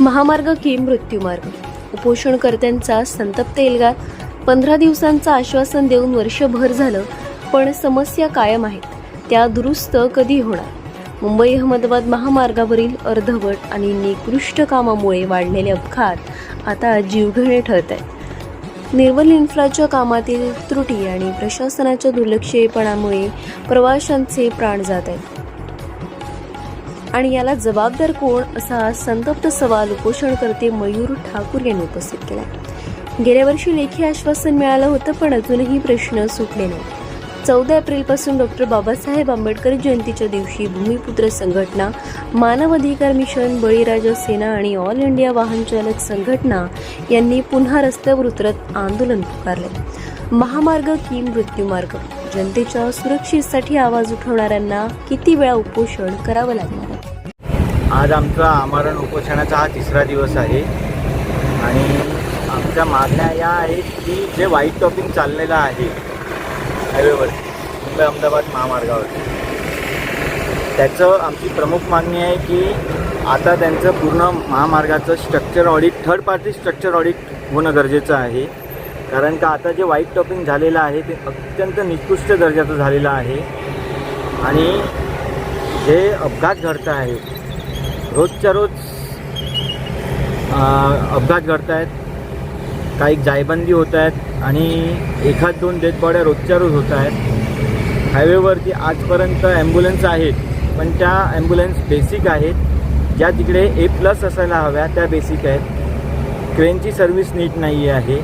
महामार्ग की मृत्यूमार्ग. उपोषणकर्त्यांचा संतप्त एल्गार पंधरा दिवसांचं आश्वासन देऊन वर्षभर झालं पण समस्या कायम आहेत. त्या दुरुस्त कधी होणार? मुंबई अहमदाबाद महामार्गावरील अर्धवट आणि निकृष्ट कामामुळे वाढलेले अपघात आता जीवघेणे ठरत आहेत निर्मल इन्फ्राच्या कामातील त्रुटी आणि प्रशासनाच्या दुर्लक्षेपणामुळे प्रवाशांचे प्राण जात आहेत. आणि याला जबाबदार कोण असा संतप्त सवाल उपोषणकर्ते मयूर ठाकूर यांनी उपस्थित केला गेल्या वर्षी लेखी आश्वासन मिळालं होतं पण अजूनही प्रश्न सुटले नाही चौदा एप्रिलपासून डॉक्टर बाबासाहेब आंबेडकर जयंतीच्या दिवशी भूमिपुत्र संघटना मानव अधिकार मिशन बळीराजा सेना आणि ऑल इंडिया वाहन चालक संघटना यांनी पुन्हा रस्त्यावर उतरत आंदोलन पुकारले. महामार्ग की मृत्यूमार्ग जनतेच्या सुरक्षेसाठी आवाज उठवणाऱ्यांना किती वेळा उपोषण करावं लागणार आज आमचा आमरण उपोषणाचा हा तिसरा दिवस आहे. आणि आमच्या मागण्या या आहेत की जे वाईट टॉपिंग चाललेलं आहे हायवेवर मुंबई अहमदाबाद महामार्गावर. त्याचं आमची प्रमुख मागणी आहे की आता त्यांचं पूर्ण महामार्गाचं structure audit third party structure audit होणं गरजेचं आहे. कारण का आता जे वाईट टॉपिंग झालेलं आहे ते अत्यंत निकृष्ट दर्जाचं झालेलं आहे. आणि जे अपघात घडत आहेत रोजच्या रोज अपघात घडत आहेत काही जायबंदी होत आहेत आणि एखाद दोन डेड रोजच्या रोज होत आहेत हायवेवरती आजपर्यंत ॲम्ब्युलन्स आहेत पण त्या ॲम्ब्युलन्स बेसिक आहेत. ज्या तिकडे ए प्लस असायला हव्या त्या बेसिक आहेत. क्रेनची सर्व्हिस नीट नाही आहे.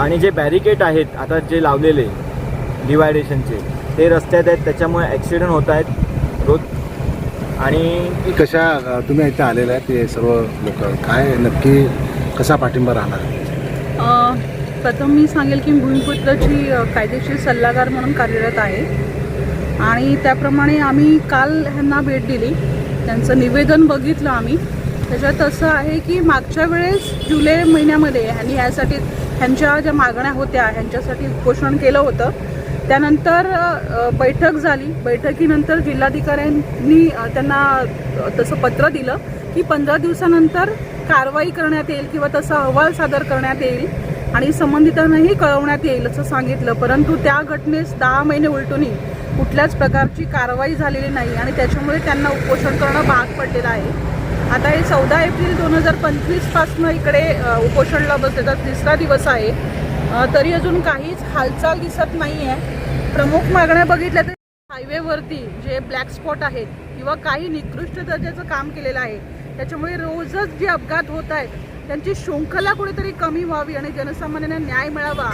आणि जे बॅरिकेड आहेत आता जे लावलेले डिवायडेशनचे ते रस्त्यात आहेत त्याच्यामुळे ॲक्सिडेंट होत आहेत रोज आणि कशा तुम्ही इथे आलेले आहेत ते सर्व लोक काय नक्की कसा पाठिंबा राहणार? अ, प्रथम मी सांगेल की भूमिपुत्राची कायदेशीर सल्लागार म्हणून कार्यरत आहे. आणि त्याप्रमाणे आम्ही काल ह्यांना भेट दिली. त्यांचं निवेदन बघितलं आम्ही. त्याच्यात असं आहे की मागच्या वेळेस जुलै महिन्यामध्ये ह्यांनी ह्यासाठी ह्यांच्या ज्या मागण्या होत्या ह्यांच्यासाठी उपोषण केलं होतं. त्यानंतर बैठक झाली. बैठकीनंतर जिल्हाधिकाऱ्यांनी त्यांना तसं पत्र दिलं की पंधरा दिवसानंतर कारवाई करण्यात येईल किंवा तसा अहवाल सादर करण्यात येईल आणि संबंधितांनाही कळवण्यात येईल असं सांगितलं. परंतु त्या घटनेस दहा महिने उलटूनही कुठल्याच प्रकारची कारवाई झालेली नाही आणि त्याच्यामुळे त्यांना उपोषण करणं भाग पडलेलं आहे. आता हे चौदा एप्रिल दोन हजार पंचवीसपासनं इकडे उपोषणला उपोषणला तर तिसरा दिवस आहे. तरी अजून काहीच हालचाल दिसत नाही आहे प्रमुख मागण्या बघितल्या तर हायवेवरती जे ब्लॅक स्पॉट आहेत किंवा काही निकृष्ट दर्जाचं काम केलेलं आहे त्याच्यामुळे रोजच जे अपघात होत आहेत त्यांची शृंखला कुठेतरी कमी व्हावी आणि जनसामान्यांना न्याय मिळावा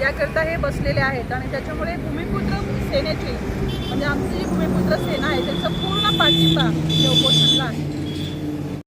याकरता हे बसलेले आहेत. आणि त्याच्यामुळे भूमिपुत्र सेनेची म्हणजे आमची जी भूमिपुत्र सेना आहे त्यांचा पूर्ण पाठिंबा या उपोषणला आहे.